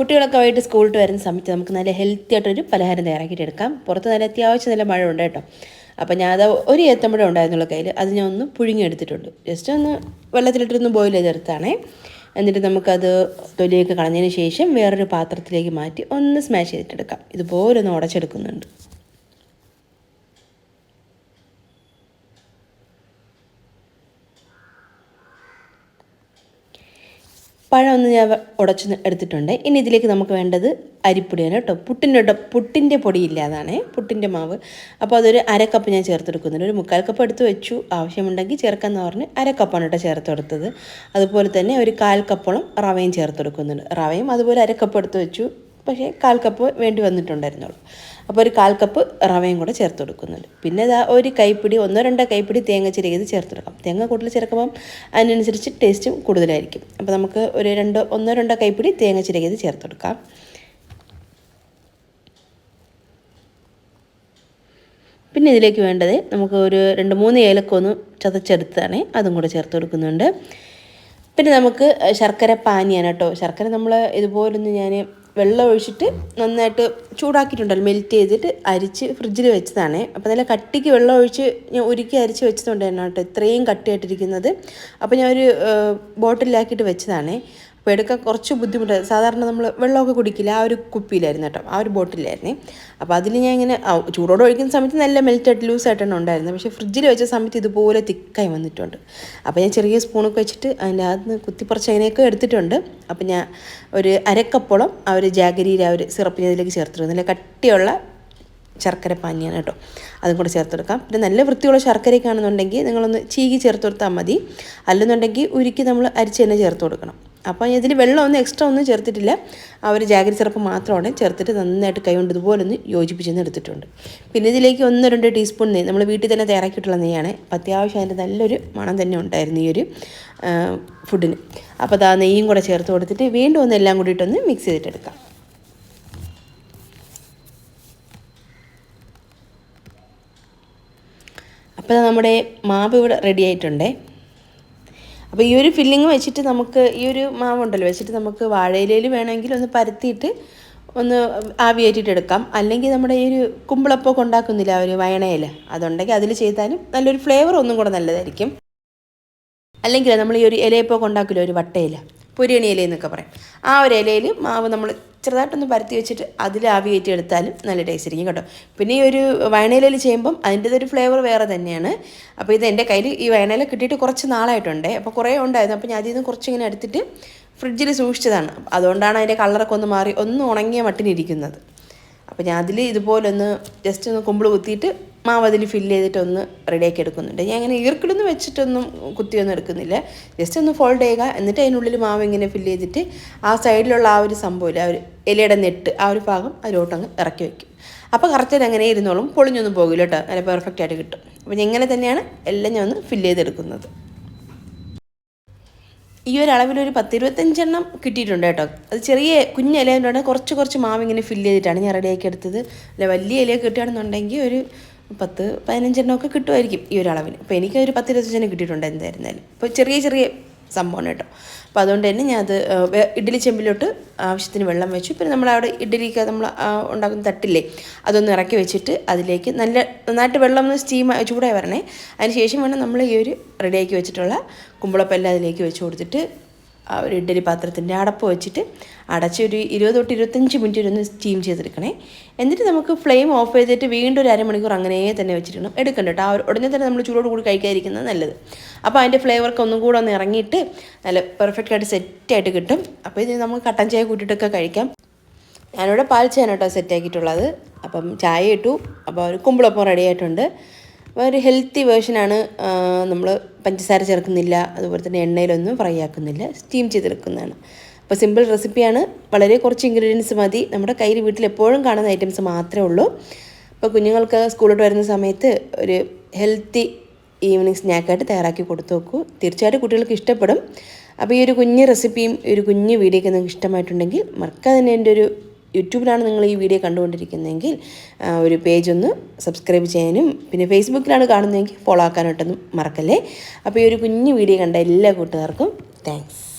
കുട്ടികളൊക്കെ വൈകിട്ട് സ്കൂളിൽ വരുന്ന സമയത്ത് നമുക്ക് നല്ല ഹെൽത്തി ആയിട്ടൊരു പലഹാരം തയ്യാറാക്കിയിട്ട് എടുക്കാം പുറത്ത് നല്ല അത്യാവശ്യം നല്ല മഴ ഉണ്ട് കേട്ടോ. അപ്പോൾ ഞാൻ അത് ഒരു ഏത്തമ്പഴം ഉണ്ടായിരുന്നുള്ള കയ്യിൽ. അത് ഞാൻ ഒന്ന് പുഴുങ്ങിയെടുത്തിട്ടുണ്ട് ജസ്റ്റ് ഒന്ന് വെള്ളത്തിലിട്ടൊന്ന് ബോയിൽ ചെയ്തെടുത്താണേ. എന്നിട്ട് നമുക്കത് തൊലിയൊക്കെ കളഞ്ഞതിന് ശേഷം വേറൊരു പാത്രത്തിലേക്ക് മാറ്റി ഒന്ന് സ്മാഷ് ചെയ്തിട്ടെടുക്കാം. ഇതുപോലെ ഒന്ന് ഉടച്ചെടുക്കുന്നുണ്ട്. പഴം ഒന്ന് ഞാൻ ഉടച്ച് എടുത്തിട്ടുണ്ട്. ഇനി ഇതിലേക്ക് നമുക്ക് വേണ്ടത് അരിപ്പൊടിയാണ് കേട്ടോ. പുട്ടിന്റെ കേട്ടോ പുട്ടിന്റെ പൊടിയില്ല അതാണ് പുട്ടിന്റെ മാവ്. അപ്പോൾ അതൊരു അരക്കപ്പ് ഞാൻ ചേർത്തെടുക്കുന്നുണ്ട്. ഒരു മുക്കാൽ കപ്പ് എടുത്ത് വെച്ചു. ആവശ്യമുണ്ടെങ്കിൽ ചേർക്കാമെന്ന് പറഞ്ഞ് അരക്കപ്പാണ് കേട്ടോ ചേർത്തെടുത്തത്. അതുപോലെ തന്നെ ഒരു കാൽ കപ്പോളം റവയും ചേർത്തെടുക്കുന്നുണ്ട്. റവയും അതുപോലെ അരക്കപ്പ് എടുത്ത് വെച്ചു. പക്ഷേ കാൽ കപ്പ് വേണ്ടി വന്നിട്ടുണ്ടായിരുന്നുള്ളൂ. അപ്പോൾ ഒരു കാൽ കപ്പ് റവയും കൂടെ ചേർത്ത് കൊടുക്കുന്നുണ്ട്. പിന്നെ ഇതാ ഒരു കൈപ്പിടി ഒന്നോ രണ്ടോ കൈപ്പിടി തേങ്ങ ചിരകിയത് ചേർത്ത് കൊടുക്കാം. തേങ്ങ കൂടുതൽ ചേർക്കുമ്പം അതിനനുസരിച്ച് ടേസ്റ്റും കൂടുതലായിരിക്കും. അപ്പോൾ നമുക്ക് ഒരു രണ്ടോ ഒന്നോ രണ്ടോ കൈപ്പിടി തേങ്ങ ചിരകിയത് ചേർത്ത് കൊടുക്കാം. പിന്നെ ഇതിലേക്ക് വേണ്ടത് നമുക്ക് ഒരു രണ്ട് മൂന്ന് ഏലക്ക ഒന്ന് ചതച്ചെടുത്താണ് അതും കൂടെ ചേർത്ത് കൊടുക്കുന്നുണ്ട്. പിന്നെ നമുക്ക് ശർക്കര പാനിയാണ് കേട്ടോ. ശർക്കര നമ്മൾ ഇതുപോലൊന്ന് ഞാൻ വെള്ളം ഒഴിച്ചിട്ട് നന്നായിട്ട് ചൂടാക്കിയിട്ടുണ്ടല്ലോ. മെൽറ്റ് ചെയ്തിട്ട് അരിച്ച് ഫ്രിഡ്ജിൽ വെച്ചതാണ്. അപ്പോൾ നല്ല കട്ടിക്ക് വെള്ളം ഒഴിച്ച് ഞാൻ ഉരുക്കി അരിച്ച് വെച്ചതുകൊണ്ട് തന്നെ കേട്ടോ ഇത്രയും കട്ടിയായിട്ടിരിക്കുന്നത്. അപ്പോൾ ഞാൻ ഒരു ബോട്ടിലാക്കിയിട്ട് വെച്ചതാണ്. അപ്പോൾ എടുക്കാൻ കുറച്ച് ബുദ്ധിമുട്ട്. സാധാരണ നമ്മൾ വെള്ളമൊക്കെ കുടിക്കില്ല. ആ ഒരു കുപ്പിയിലായിരുന്നു കേട്ടോ. ആ ഒരു ബോട്ടിലായിരുന്നേ. അപ്പോൾ അതിൽ ഞാൻ ഇങ്ങനെ ചൂടോടെ ഒഴിക്കുന്ന സമയത്ത് നല്ല മെൽറ്റായിട്ട് ലൂസായിട്ടാണ് ഉണ്ടായിരുന്നത് പക്ഷേ ഫ്രിഡ്ജിൽ വെച്ച സമയത്ത് ഇതുപോലെ തിക്കായി വന്നിട്ടുണ്ട്. അപ്പോൾ ഞാൻ ചെറിയ സ്പൂണൊക്കെ വെച്ചിട്ട് അതിന്റെ അകത്ത് കുത്തിപ്പറിച്ച് അതിനെയൊക്കെ എടുത്തിട്ടുണ്ട്. അപ്പോൾ ഞാൻ ഒരു അരക്കപ്പോളം ആ ഒരു ജാഗരിയിൽ ആ ഒരു സിറപ്പ് ഞാൻ ഇതിലേക്ക് ചേർത്തിരുന്നു നല്ല കട്ടിയുള്ള ശർക്കര പാനിയാണ് കേട്ടോ. അതും കൂടെ ചേർത്ത് കൊടുക്കാം. പിന്നെ നല്ല വൃത്തിയുള്ള ശർക്കരയൊക്കെ ആണെന്നുണ്ടെങ്കിൽ നിങ്ങളൊന്ന് ചീകി ചേർത്ത് കൊടുത്താൽ മതി. അല്ലെന്നുണ്ടെങ്കിൽ ഉരുക്കി നമ്മൾ അരിച്ച് തന്നെ ചേർത്ത് കൊടുക്കണം. അപ്പോൾ ഇതിൽ വെള്ളമൊന്നും എക്സ്ട്രാ ഒന്നും ചേർത്തിട്ടില്ല. ആ ഒരു ജാഗരി സിറപ്പ് മാത്രമാണ് ചേർത്തിട്ട് നന്നായിട്ട് കൈ കൊണ്ട് ഇതുപോലെ ഒന്ന് യോജിപ്പിച്ചെന്ന് എടുത്തിട്ടുണ്ട്. പിന്നെ ഇതിലേക്ക് ഒന്ന് രണ്ട് ടീസ്പൂൺ നെയ്യ്. നമ്മൾ വീട്ടിൽ തന്നെ തയ്യാറാക്കിയിട്ടുള്ള നെയ്യാണ്. അപ്പോൾ അത്യാവശ്യം അതിന്റെ നല്ലൊരു മണം തന്നെ ഉണ്ടായിരുന്നു ഈ ഒരു ഫുഡിന് അപ്പോൾ അത് നെയ്യും കൂടെ ചേർത്ത് കൊടുത്തിട്ട് വീണ്ടും ഒന്ന് എല്ലാം കൂടിയിട്ടൊന്ന് മിക്സ് ചെയ്തിട്ടെടുക്കാം. അപ്പോൾ നമ്മുടെ മാവ് ഇവിടെ റെഡി ആയിട്ടുണ്ടേ. അപ്പോൾ ഈ ഒരു ഫില്ലിങ് വെച്ചിട്ട് നമുക്ക് ഈ ഒരു മാവുണ്ടല്ലോ വെച്ചിട്ട് നമുക്ക് വാഴയിലയിൽ വേണമെങ്കിൽ ഒന്ന് പരത്തിയിട്ട് ഒന്ന് ആവിയേറ്റിട്ട് എടുക്കാം. അല്ലെങ്കിൽ നമ്മുടെ ഈ ഒരു കുമ്പിളപ്പൊക്കെ ഉണ്ടാക്കുന്നില്ല ഒരു വയണയിൽ അതുണ്ടെങ്കിൽ അതിൽ ചെയ്താലും നല്ലൊരു ഫ്ലേവർ ഒന്നും കൂടെ നല്ലതായിരിക്കും. അല്ലെങ്കിൽ നമ്മൾ ഈ ഒരു ഇലയപ്പൊക്കെ ഉണ്ടാക്കില്ല ഒരു വട്ടയില. പൊരിയണി ഇല എന്നൊക്കെ പറയും. ആ ഒരു ഇലയിൽ മാവ് നമ്മൾ ചെറുതായിട്ടൊന്ന് പരത്തി വെച്ചിട്ട് അതിൽ ആവി കയറ്റി എടുത്താലും നല്ല ടേസ്റ്റ് ആയിരിക്കും കേട്ടോ. പിന്നെ ഈ ഒരു വയണയിലയിൽ ചെയ്യുമ്പം അതിന്റെതൊരു ഫ്ലേവർ വേറെ തന്നെയാണ്. അപ്പോൾ ഇത് എന്റെ കയ്യിൽ ഈ വയണയില കിട്ടിയിട്ട് കുറച്ച് നാളായിട്ടുണ്ട്. അപ്പോൾ കുറേ ഉണ്ടായിരുന്നു. അപ്പോൾ ഞാൻ അതിൽ നിന്ന് കുറച്ചിങ്ങനെ എടുത്തിട്ട് ഫ്രിഡ്ജിൽ സൂക്ഷിച്ചതാണ്. അതുകൊണ്ടാണ് അതിന്റെ കളറൊക്കെ ഒന്ന് മാറി ഒന്ന് ഉണങ്ങിയ മട്ടിനിരിക്കുന്നത് അപ്പോൾ ഞാൻ അതിൽ ഇതുപോലൊന്ന് ജസ്റ്റ് ഒന്ന് കുമ്പിൾ കുത്തിയിട്ട് മാവ് അതിൽ ഫില്ല് ചെയ്തിട്ടൊന്ന് റെഡിയാക്കി എടുക്കുന്നുണ്ട്. ഞാൻ ഇങ്ങനെ ഈർക്കിലൊന്നും വെച്ചിട്ടൊന്നും കുത്തിയൊന്നും എടുക്കുന്നില്ല. ജസ്റ്റ് ഒന്ന് ഫോൾഡ് ചെയ്യുക. എന്നിട്ട് അതിനുള്ളിൽ മാവ് ഇങ്ങനെ ഫില്ല് ചെയ്തിട്ട് ആ സൈഡിലുള്ള ആ ഒരു സംഭവമില്ല ആ ഒരു ഇലയുടെ നെട്ട് ആ ഒരു ഭാഗം അതിലോട്ടങ്ങ് ഇറക്കി വയ്ക്കും അപ്പോൾ കറക്റ്റ് അങ്ങനെ ഇരുന്നോളും. പൊളിഞ്ഞൊന്നും പോകില്ല കേട്ടോ. അങ്ങനെ പെർഫെക്റ്റ് ആയിട്ട് കിട്ടും. അപ്പോൾ ഞാൻ ഇങ്ങനെ തന്നെയാണ് എല്ലാം ഞാൻ ഒന്ന് ഫില്ല് ചെയ്തെടുക്കുന്നത്. ഈ ഒരു അളവിലൊരു പത്തിരുപത്തഞ്ചെണ്ണം കിട്ടിയിട്ടുണ്ട് കേട്ടോ. അത് ചെറിയ കുഞ്ഞ ഇലയിലാണ് കുറച്ച് കുറച്ച് മാവ് ഇങ്ങനെ ഫില്ല് ചെയ്തിട്ടാണ് ഞാൻ റെഡിയാക്കി എടുത്തത്. അല്ല വലിയ ഇലയൊക്കെ കിട്ടുകയാണെന്നുണ്ടെങ്കിൽ ഒരു പത്ത് പതിനഞ്ചെണ്ണമൊക്കെ കിട്ടുമായിരിക്കും ഈ ഒരു അപ്പോൾ എനിക്ക് ഒരു പത്ത് ഇരുപത്തഞ്ചെണ്ണം കിട്ടിയിട്ടുണ്ട് എന്തായിരുന്നാലും. ഇപ്പോൾ ചെറിയ ചെറിയ സംഭവമാണ് കേട്ടോ. അപ്പോൾ അതുകൊണ്ട് തന്നെ ഞാൻ അത് ഇഡ്ഡലി ചെമ്പിലോട്ട് ആവശ്യത്തിന് വെള്ളം വെച്ചു. പിന്നെ നമ്മൾ അവിടെ ഇഡ്ഡലിക്ക് നമ്മൾ ഉണ്ടാക്കുന്ന തട്ടില്ലേ അതൊന്ന് ഇറക്കി വെച്ചിട്ട് അതിലേക്ക് നല്ല നന്നായിട്ട് വെള്ളം ഒന്ന് സ്റ്റീം ചൂടായി വരണേ. അതിന് ശേഷം വേണം നമ്മൾ ഈ ഒരു റെഡിയാക്കി വെച്ചിട്ടുള്ള കുമ്പളപ്പെല്ലാം അതിലേക്ക് വെച്ച് കൊടുത്തിട്ട് ആ ഒരു ഇഡ്ഡലി പാത്രത്തിന്റെ അടപ്പ് വെച്ചിട്ട് അടച്ച് ഒരു ഇരുപത് തൊട്ട് ഇരുപത്തഞ്ച് മിനിറ്റ് ഒന്ന് സ്റ്റീം ചെയ്തെടുക്കണേ. എന്നിട്ട് നമുക്ക് ഫ്ലെയിം ഓഫ് ചെയ്തിട്ട് വീണ്ടും ഒരു അരമണിക്കൂർ അങ്ങനെ തന്നെ വെച്ചിരിക്കണം എടുക്കണ്ട കേട്ടോ. ആ ഉടനെ തന്നെ നമ്മൾ ചൂടോട് കൂടി കഴിക്കാതിരിക്കുന്നത് നല്ലത്. അപ്പോൾ അതിന്റെ ഫ്ലേവർക്ക് ഒന്നും കൂടെ ഒന്ന് ഇറങ്ങിയിട്ട് നല്ല പെർഫെക്റ്റ് ആയിട്ട് സെറ്റായിട്ട് കിട്ടും. അപ്പോൾ ഇത് നമുക്ക് കട്ടൻ ചായ കൂട്ടിയിട്ടൊക്കെ കഴിക്കാം. ഞാനിവിടെ പാൽ ചായ കേട്ടോ സെറ്റാക്കിയിട്ടുള്ളത് അപ്പം ചായ ഇട്ടു. അപ്പോൾ ഒരു കുമ്പിളപ്പം റെഡി ആയിട്ടുണ്ട്. ഒരു ഹെൽത്തി വേർഷനാണ് നമ്മൾ പഞ്ചസാര ചേർക്കുന്നില്ല അതുപോലെ തന്നെ എണ്ണയിലൊന്നും ഫ്രൈ ആക്കുന്നില്ല സ്റ്റീം ചെയ്തെടുക്കുന്നതാണ്. അപ്പോൾ സിമ്പിൾ റെസിപ്പിയാണ് വളരെ കുറച്ച് ഇൻഗ്രീഡിയൻസ് മതി. നമ്മുടെ കയ്യിൽ വീട്ടിൽ എപ്പോഴും കാണുന്ന ഐറ്റംസ് മാത്രമേ ഉള്ളൂ. അപ്പോൾ കുഞ്ഞുങ്ങൾക്ക് സ്കൂളിലോട്ട് വരുന്ന സമയത്ത് ഒരു ഹെൽത്തി ഈവനിങ് സ്നാക്കായിട്ട് തയ്യാറാക്കി കൊടുത്തു നോക്കൂ തീർച്ചയായിട്ടും കുട്ടികൾക്ക് ഇഷ്ടപ്പെടും. അപ്പോൾ ഈ ഒരു കുഞ്ഞ് റെസിപ്പിയും ഒരു കുഞ്ഞ് വീഡിയോ ഒക്കെ നിങ്ങൾക്ക് ഇഷ്ടമായിട്ടുണ്ടെങ്കിൽ മറക്കാതെ തന്നെ എന്റെ ഒരു യൂട്യൂബിലാണ് നിങ്ങൾ ഈ വീഡിയോ കണ്ടുകൊണ്ടിരിക്കുന്നതെങ്കിൽ ഒരു പേജ് ഒന്ന് സബ്സ്ക്രൈബ് ചെയ്യാനും പിന്നെ ഫേസ്ബുക്കിലാണ് കാണുന്നതെങ്കിൽ ഫോളോ ആക്കാനായിട്ടൊന്നും മറക്കല്ലേ. അപ്പോൾ ഈ ഒരു കുഞ്ഞു വീഡിയോ കണ്ട എല്ലാ കൂട്ടുകാർക്കും താങ്ക്സ്